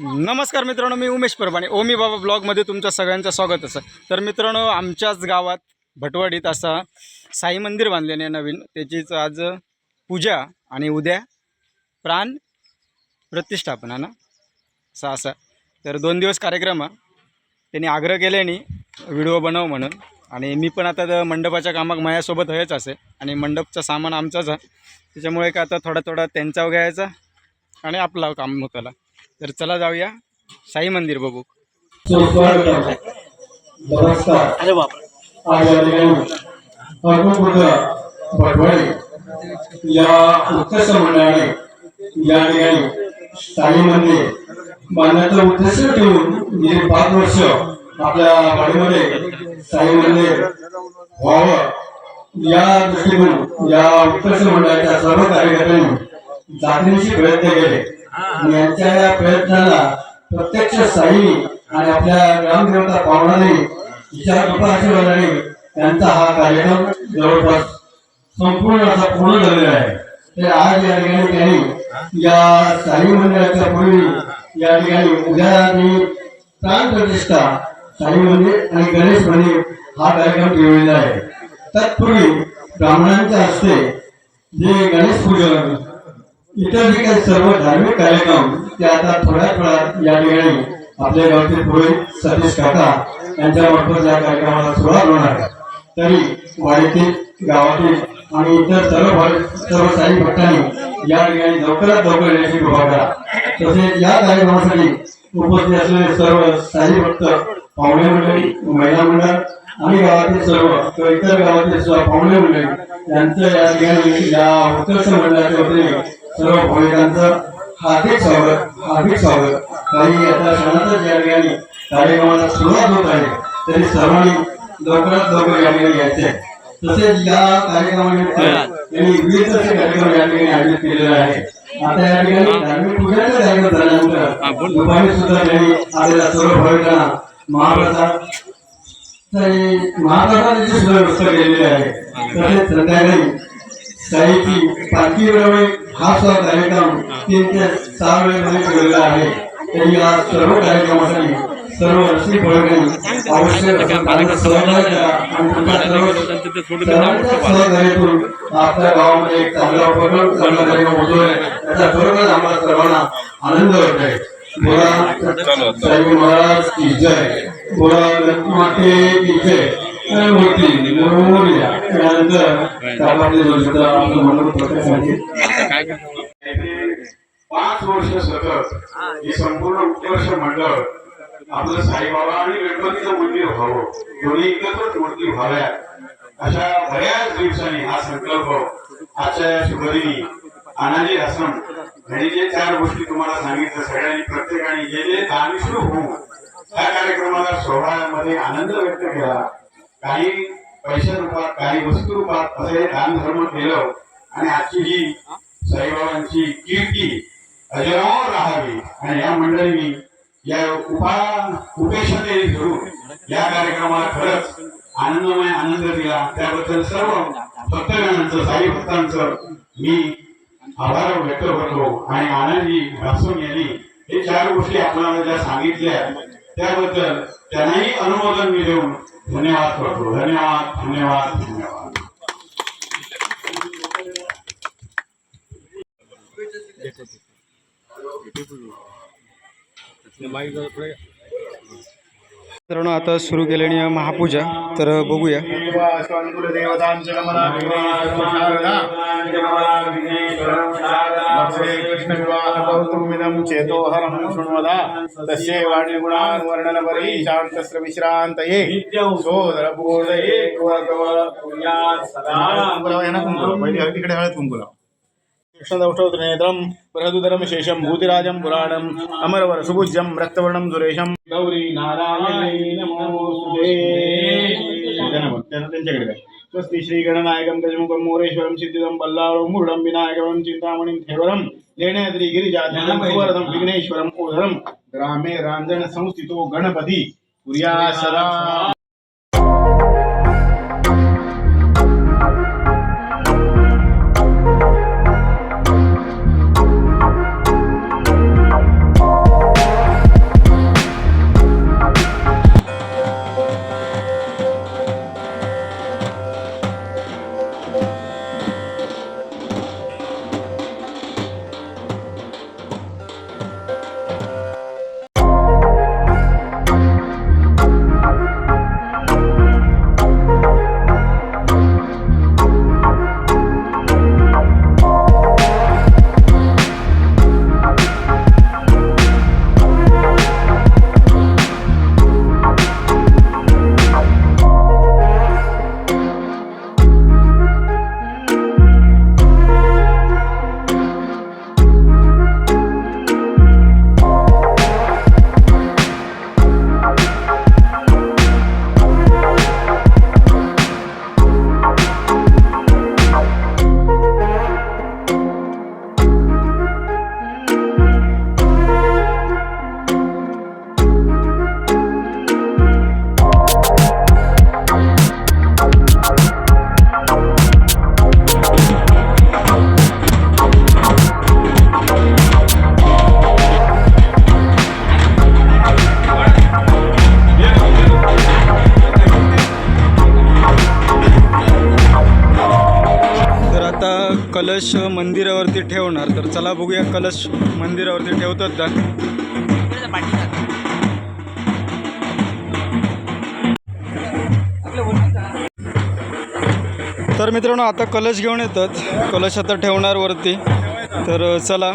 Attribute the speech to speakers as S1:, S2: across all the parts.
S1: नमस्कार मित्रांनो मी उमेश परबाणे. ओमी बाबा ब्लॉगमध्ये तुमच्या सगळ्यांचं स्वागत असं. तर मित्रांनो आमच्याच गावात भटवाडीत असा साई मंदिर बांधलेले नवीन त्याचीच आज पूजा आणि उद्या प्राण प्रतिष्ठापना ना? असा असा. तर दोन दिवस कार्यक्रम त्यांनी आग्रह केल्याने व्हिडिओ बनव म्हणून. आणि मी पण आता मंडपाच्या कामात माझ्यासोबत हयच असे. आणि मंडपचं सामान आमचंच आहे. त्याच्यामुळे का आता थोडा थोडा त्यांचा घ्यायचा आणि आपला काम होताला तर चला जाऊया. साई मंदिर बघू.
S2: नमस्कार
S1: अरे बाप
S2: आज या या उत्कर्ष मंडळाने या ठिकाणी स्थायी मंदिर बांधण्याचा उद्देश ठेवून गेली पाच वर्ष आपल्या वाडीमध्ये स्थायी मंदिर व्हावं. या दृष्टीतून या उत्कर्ष मंडळाच्या सर्व कार्यकर्त्यांनी जातीनिशी प्रयत्न केले. यांच्या या प्रयत्नाला प्रत्यक्ष साईनी आणि आपल्या ग्रामदेवता पावणाने तिच्या कृपाशीर्वादाने त्यांचा हा कार्यक्रम जवळपास संपूर्ण असा पूर्ण झालेला आहे. तर आज या ठिकाणी त्यांनी या साई मंदिराच्या पूर्वी या ठिकाणी उद्या मी प्राण प्रतिष्ठा साई मंदिर आणि गणेश मंदिर हा कार्यक्रम ठेवलेला आहे. तत्पूर्वी ब्राह्मणांच्या हस्ते जे गणेश पूजन इतर जे काही सर्व धार्मिक कार्यक्रम ते आता थोड्या थोड्या या ठिकाणी आपल्या गावचे पुरोहित सतीश काका यांच्या मार्फत या कार्यक्रमाला सुरुवात होणार आहे. तरी वाडीतील गावातील आणि इतर सर्व सर्व साई भक्तांनी या ठिकाणी लवकरात लवकर येण्याची कृपा करा. तसेच या कार्यक्रमासाठी उपस्थित असलेले सर्व साई भक्त पाहुणे मंडळी महिला मंडळ आणि गावातील सर्व किंवा इतर गावातील सर्व पाहुणे मंडळी यांचं या ठिकाणी या उत्कर्ष मंडळाच्या वतीने सर्व भाविकांचं हार्दिक स्वागत हार्दिक स्वागत. काही आता क्षणातच या ठिकाणी कार्यक्रमाला सुरुवात होत आहे तरी सर्वांनी लवकरात लवकर या ठिकाणी यायचे तसेच या कार्यक्रमानिमित्त यांनी विविध असे कार्यक्रम या ठिकाणी आयोजित केलेले आहे आता या ठिकाणी धार्मिक पूजाचे कार्यक्रम झाल्यानंतर दुपारी सुद्धा त्यांनी आलेल्या सर्व भाविकांना महाप्रसाद महाप्रसादाची सुद्धा व्यवस्था केलेली आहे. तसेच संध्याकाळी साईची पालखी हा सुद्धा कार्यक्रम तीन ते सहा वेळेमध्ये ठेवलेला आहे. तरी या सर्व कार्यक्रमासाठी सर्व रसिक भाविकांनी आवश्यक असं कार्य सहकार्य करा. आणि तुमच्या सर्व सर्वांच्या सहकार्यातून आपल्या गावामध्ये एक चांगला उपक्रम चांगला कार्यक्रम होतोय. त्याचा खरोखरच आम्हाला सर्वांना आनंद होत आहे बोला साई महाराज की जय. बोला लक्ष्मी माते की जय. त्यानंतर म्हणून पाच वर्ष सतत हे संपूर्ण उत्कर्ष मंडळ आपलं साईबाबा आणि गणपतीचं मंदिर व्हावं. दोन्ही एकत्रच मूर्ती व्हाव्या. अशा बऱ्याच दिवसांनी हा संकल्प आजच्या या शुभदिनी आनंदी आश्रम यांनी जे चार गोष्टी तुम्हाला सांगितलं सगळ्यांनी प्रत्येकाने जे जे दानिशूर होऊन त्या कार्यक्रमाला सोहळ्यामध्ये आनंद व्यक्त केला काही पैशा रूपात काही वस्तू रूपात असे दान धर्म केलं. आणि आजची ही साईबाबांची कीर्ती अजरावर राहावी. आणि या मंडळींनी या उपा उपेक्षते धरून या कार्यक्रमाला खरंच आनंदमय आनंद दिला. त्याबद्दल सर्व भक्तगणांचं साई भक्तांचं मी आभार व्यक्त करतो. आणि आनंदी भासून यांनी हे चार गोष्टी आपल्याला ज्या सांगितल्या त्याबद्दल त्यांनाही अनुमोदन मी देऊन धन्यवाद करतो धन्यवाद धन्यवाद धन्यवाद.
S1: माहिती मित्रांनो आता सुरू केल्याने महापूजा. तर बघूया.
S3: कृष्णविवाहकौतुमिदं चेतोहरं वाणिगुणान् वर्णनपरी शान्तस्य विश्रान्तये सोदरपूर्णये पहिली हळद कुंकुला कृष्णदौष्टोत्रेत्रं बृहदुदरं शेषं भूतिराजं पुराणम् अमरवर सुभुज्यं रक्तवर्णं सुरेशं गौरी नारायणी नमोस्तुते त्यांच्याकडे काय स्वस्ति श्री गणनायकं गजमुखं मोरेश्वरं सिद्धिदं बल्लाळं मुरुडं विनायकं चिंतामणिं थेवरं लेण्याद्री गिरिजाधनं सुवरदं विघ्नेश्वरम् ओधरं ग्रामे रांजण संस्थितो गणपती पुर्या सदा
S2: कलश मंदिरावरती ठेवणार. तर चला बघूया कलश मंदिरावरती ठेवतात का? तर मित्रांनो आता कलश घेऊन येतात. कलश आता ठेवणार वरती. तर चला.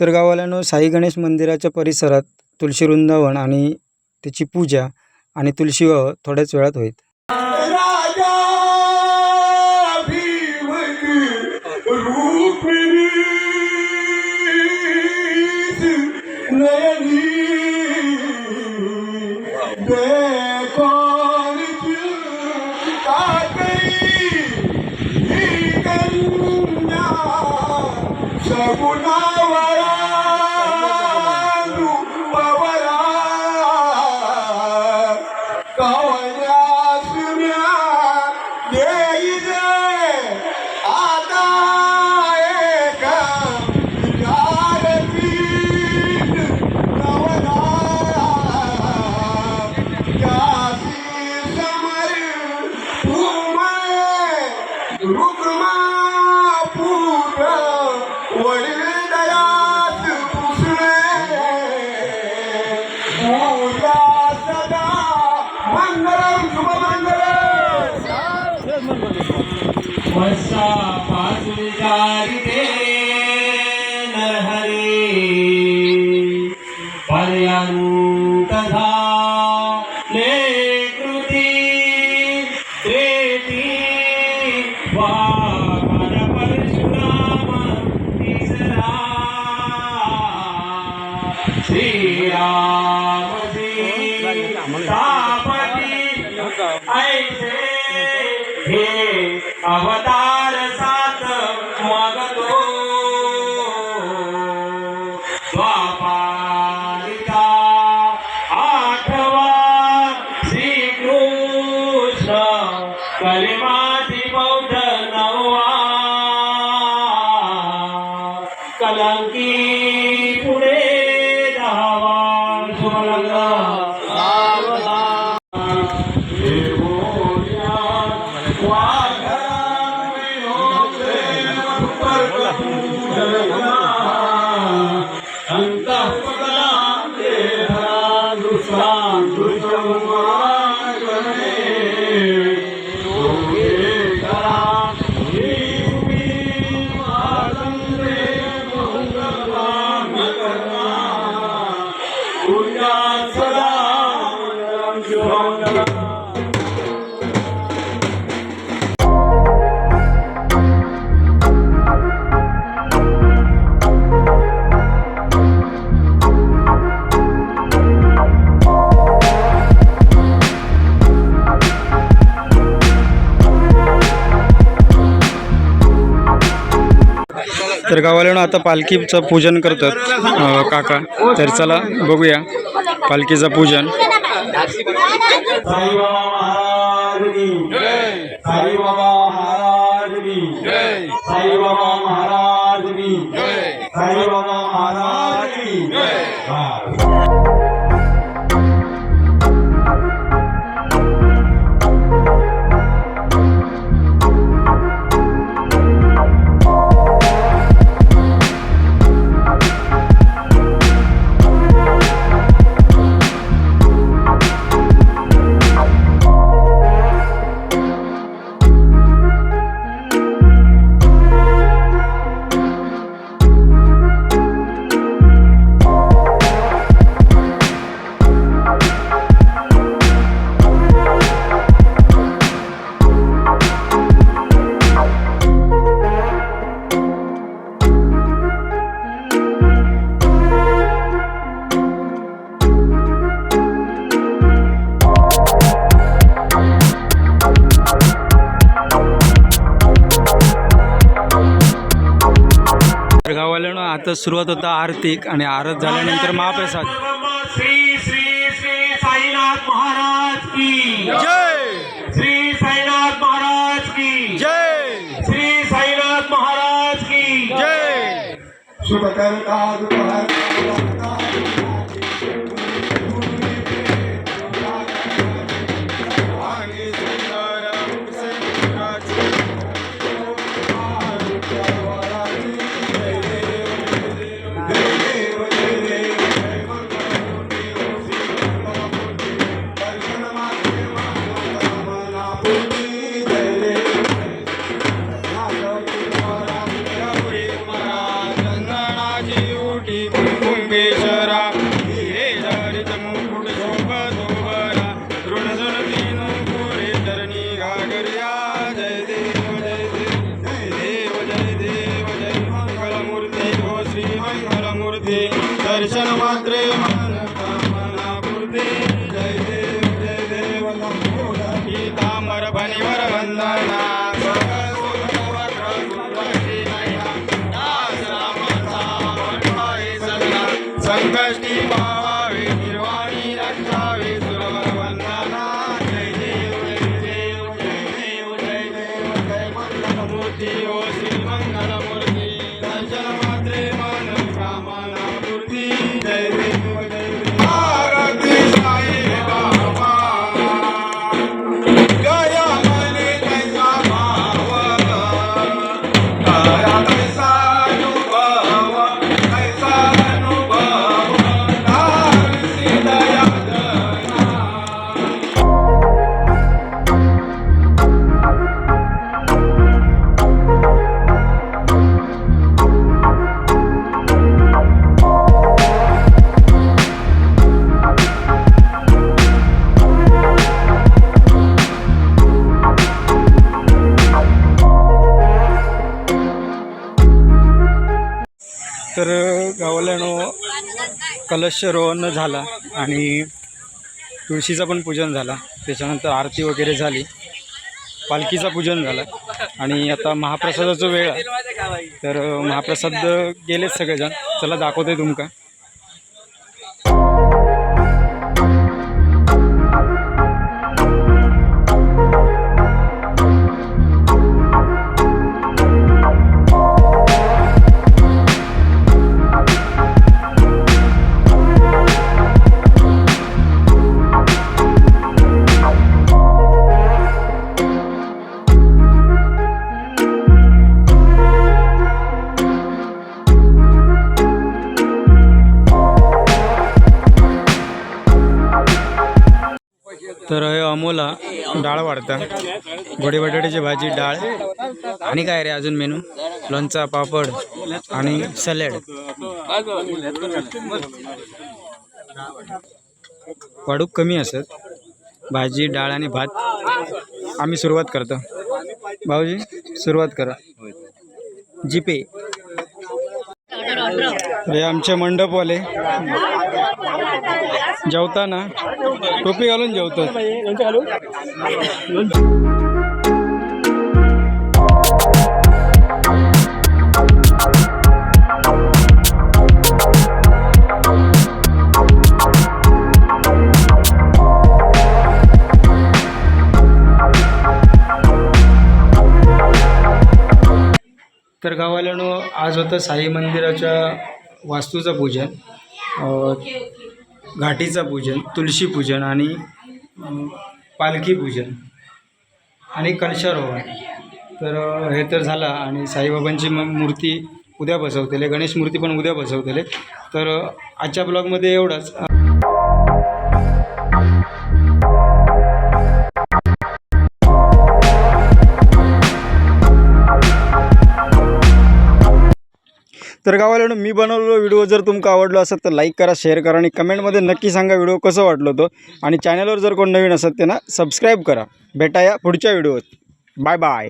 S2: तर गावाल्यानं साई गणेश मंदिराच्या परिसरात तुळशी वृंदावन आणि त्याची पूजा आणि तुळशी विवाह थोड्याच वेळात होईल
S4: Good night. श्रीराम ऐसे हे अवतार
S2: तर गावाल्यानं आता पालखीचं पूजन करतात काका. तर चला बघूया. पालखीचं पूजन. गावाला आता सुरुवात होता आरतीक आणि आरत झाल्यानंतर महाप्रसाद.
S4: श्री श्री श्री साईनाथ महाराज की.
S2: जय!
S4: श्री साईनाथ महाराज की.
S2: जय!
S4: श्री साईनाथ महाराज की.
S2: जय! कुंभेश्वरा कलशरोहण झाला आणि तुळशीचं पण पूजन झाला. त्याच्यानंतर आरती वगैरे झाली. पालखीचं पूजन झालं. आणि आता महाप्रसादाचा वेळ आहे. तर महाप्रसाद गेलेच सगळेजण. चला दाखवते तुमका. तर हे अमोला डाळ वाढता. गोडी बटाट्याची भाजी डाळ. आणि काय रे अजून मेनू? लोणचा पापड आणि सॅलड. वाढूक कमी असत. भाजी डाळ आणि भात आम्ही सुरुवात करतो. भाऊजी सुरुवात करा. जीपे. हे आमचे मंडपवाले. जेवताना टोपी घालून जेवतो तर गावाल्यानं आज होतं साई मंदिराच्या वास्तूचं पूजन घाटीचं पूजन तुळशी पूजन आणि पालखी पूजन आणि कलशारोहण. तर हे तर झालं आणि साईबाबांची मग मूर्ती उद्या बसवतेले गणेश मूर्ती पण उद्या बसवतेले. तर आजच्या ब्लॉगमध्ये एवढंच. तर गावाला मी बनवलेलो व्हिडिओ जर तुमका आवडलो असेल तर लाईक करा शेअर करा आणि कमेंटमध्ये नक्की सांगा व्हिडिओ कसं वाटलो तो आणि चॅनलवर जर कोण नवीन असेल त्यांना सबस्क्राईब करा. भेटा या पुढच्या व्हिडिओत बाय बाय